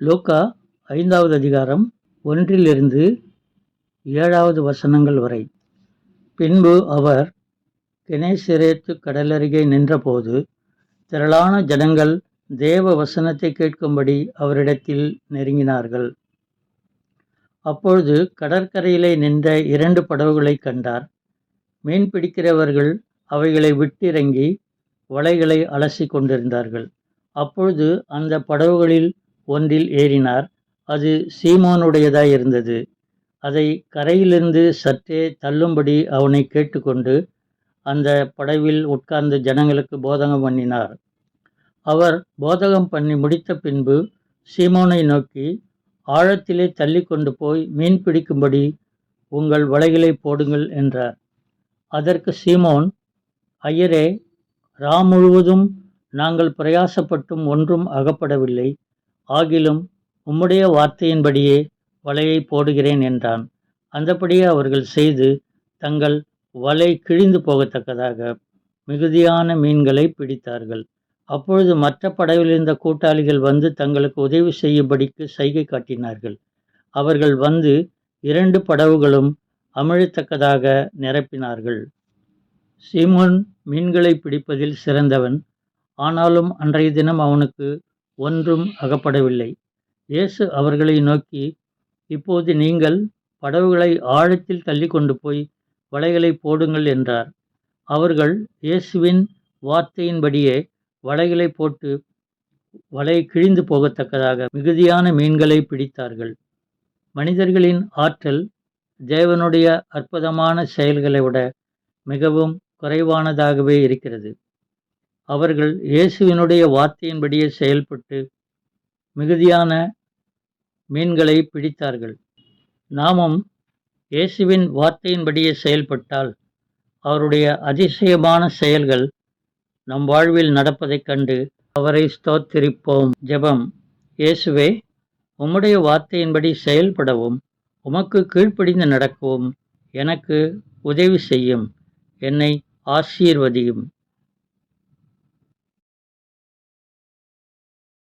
லூக்கா ஐந்தாவது அதிகாரம் ஒன்றிலிருந்து ஏழாவது வசனங்கள் வரை. பின்பு அவர் கெனேசரேத்து கடலருகே நின்றபோது திரளான ஜனங்கள் தேவ வசனத்தை கேட்கும்படி அவரிடத்தில் நெருங்கினார்கள். அப்பொழுது கடற்கரையிலே நின்ற இரண்டு படவுகளை கண்டார். மீன் பிடிக்கிறவர்கள் அவைகளை விட்டிறங்கி வலைகளை அலசி கொண்டிருந்தார்கள். அப்பொழுது அந்த படவுகளில் ஒன்றில் ஏறினார். அது சீமோனுடையதாய் இருந்தது. அதை கரையிலிருந்து சற்றே தள்ளும்படி அவனை கேட்டுக்கொண்டு அந்த படவில் உட்கார்ந்து ஜனங்களுக்கு போதகம் பண்ணினார். அவர் போதகம் பண்ணி முடித்த பின்பு சீமோனை நோக்கி ஆழத்திலே தள்ளி கொண்டு போய் மீன் பிடிக்கும்படி உங்கள் வலைகளை போடுங்கள் என்றார். அதற்கு சீமோன் ஐயரே ரா முழுவதும் நாங்கள் பிரயாசப்பட்டும் ஒன்றும் அகப்படவில்லை. ஆகிலும் உம்முடைய வார்த்தையின்படியே வலையை போடுகிறேன் என்றான். அந்தபடியே அவர்கள் செய்து தங்கள் வலை கிழிந்து போகத்தக்கதாக மிகுதியான மீன்களை பிடித்தார்கள். அப்பொழுது மற்ற படவில் இருந்த கூட்டாளிகள் வந்து தங்களுக்கு உதவி செய்யும்படிக்கு சைகை காட்டினார்கள். அவர்கள் வந்து இரண்டு படவுகளும் அமிழத்தக்கதாக நிரப்பினார்கள். சீமோன் மீன்களை பிடிப்பதில் சிறந்தவன். ஆனாலும் அன்றைய தினம் அவனுக்கு ஒன்றும் அகப்படவில்லை. இயேசு அவர்களை நோக்கி இப்போது நீங்கள் படவுகளை ஆழத்தில் தள்ளி கொண்டு போய் வலைகளை போடுங்கள் என்றார். அவர்கள் இயேசுவின் வார்த்தையின்படியே வலைகளை போட்டு வலை கிழிந்து போகத்தக்கதாக மிகுதியான மீன்களை பிடித்தார்கள். மனிதர்களின் ஆற்றல் தேவனுடைய அற்புதமான செயல்களை விட மிகவும் குறைவானதாகவே இருக்கிறது. அவர்கள் இயேசுவினுடைய வார்த்தையின்படியே செயல்பட்டு மிகுதியான மீன்களை பிடித்தார்கள். நாமும் இயேசுவின் வார்த்தையின்படியே செயல்பட்டால் அவருடைய அதிசயமான செயல்கள் நம் வாழ்வில் நடப்பதைக் கண்டு அவரை ஸ்தோத்திரிப்போம். ஜெபம். இயேசுவே உம்முடைய வார்த்தையின்படி செயல்படவும் உமக்கு கீழ்ப்படிந்து நடக்கவும் எனக்கு உதவி செய்யும் என்னை ஆசீர்வதியும்.